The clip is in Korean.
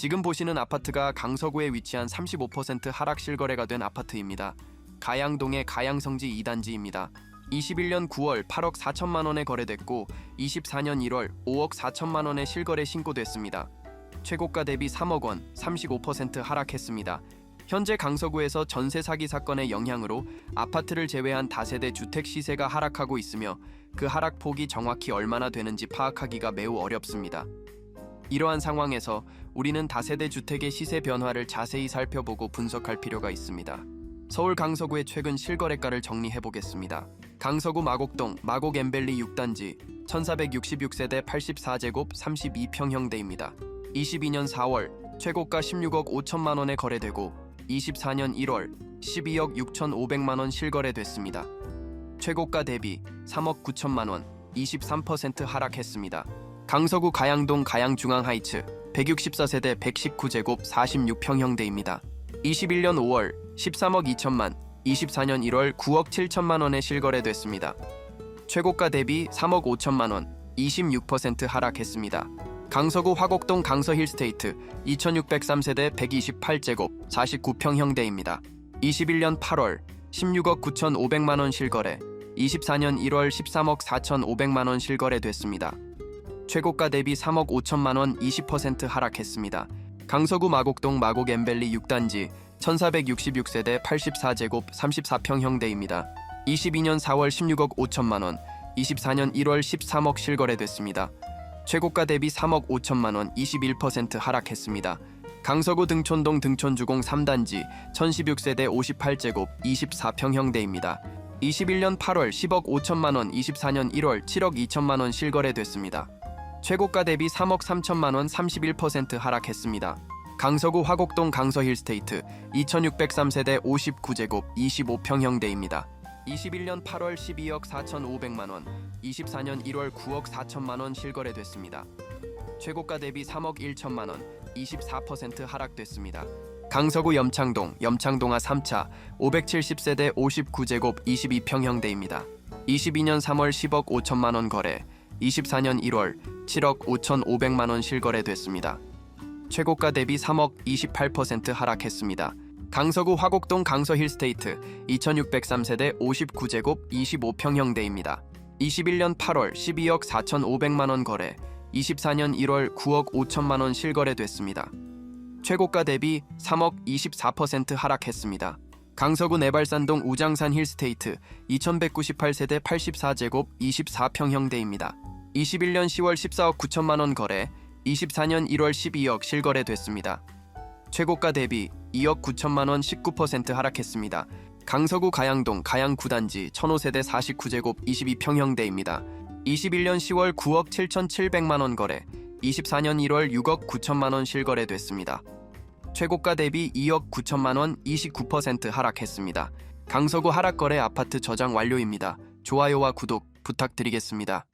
지금 보시는 아파트가 강서구에 위치한 35% 하락 실거래가 된 아파트입니다. 가양동의 가양성지 2단지입니다. 21년 9월 8억 4천만 원에 거래됐고 24년 1월 5억 4천만 원에 실거래 신고됐습니다. 최고가 대비 3억 원, 35% 하락했습니다. 현재 강서구에서 전세 사기 사건의 영향으로 아파트를 제외한 다세대 주택 시세가 하락하고 있으며 그 하락폭이 정확히 얼마나 되는지 파악하기가 매우 어렵습니다. 이러한 상황에서 우리는 다세대 주택의 시세 변화를 자세히 살펴보고 분석할 필요가 있습니다. 서울 강서구의 최근 실거래가를 정리해 보겠습니다. 강서구 마곡동 마곡 엠벨리 6단지 1466세대 84제곱 32평형대입니다. 22년 4월 최고가 16억 5천만 원에 거래되고 24년 1월 12억 6천5백만 원 실거래됐습니다. 최고가 대비 3억 9천만 원, 23% 하락했습니다. 강서구 가양동 가양중앙하이츠 164세대 119제곱 46평형대입니다. 21년 5월 13억 2천만, 24년 1월 9억 7천만 원에 실거래됐습니다. 최고가 대비 3억 5천만 원, 26% 하락했습니다. 강서구 화곡동 강서힐스테이트 2603세대 128제곱 49평형대입니다. 21년 8월 16억 9천5백만 원 실거래, 24년 1월 13억 4천5백만 원 실거래됐습니다. 최고가 대비 3억 5천만 원 20% 하락했습니다. 강서구 마곡동 마곡 엠벨리 6단지 1466세대 84제곱 34평형대입니다. 22년 4월 16억 5천만 원, 24년 1월 13억 실거래됐습니다. 최고가 대비 3억 5천만 원 21% 하락했습니다. 강서구 등촌동 등촌주공 3단지 1016세대 58제곱 24평형대입니다. 21년 8월 10억 5천만 원 24년 1월 7억 2천만 원 실거래됐습니다. 최고가 대비 3억 3천만 원 31% 하락했습니다. 강서구 화곡동 강서힐스테이트 2603세대 59제곱 25평형대입니다. 21년 8월 12억 4천5백만 원, 24년 1월 9억 4천만 원 실거래됐습니다. 최고가 대비 3억 1천만 원, 24% 하락됐습니다. 강서구 염창동, 염창동하 3차 570세대 59제곱 22평형대입니다. 22년 3월 10억 5천만 원 거래, 24년 1월 7억 5천5백만 원 실거래됐습니다. 최고가 대비 3억 28% 하락했습니다. 강서구 화곡동 강서힐스테이트 2603세대 59제곱 25평형대입니다. 21년 8월 12억 4천5백만 원 거래, 24년 1월 9억 5천만 원 실거래됐습니다. 최고가 대비 3억 24% 하락했습니다. 강서구 내발산동 우장산 힐스테이트 2198세대 84제곱 24평형대입니다. 21년 10월 14억 9천만 원 거래, 24년 1월 12억 실거래됐습니다. 최고가 대비 2억 9천만 원 19% 하락했습니다. 강서구 가양동 가양 9단지 1005세대 49제곱 22평형대입니다. 21년 10월 9억 7천7백만 원 거래, 24년 1월 6억 9천만 원 실거래됐습니다. 최고가 대비 2억 9천만 원 29% 하락했습니다. 강서구 하락거래 아파트 저장 완료입니다. 좋아요와 구독 부탁드리겠습니다.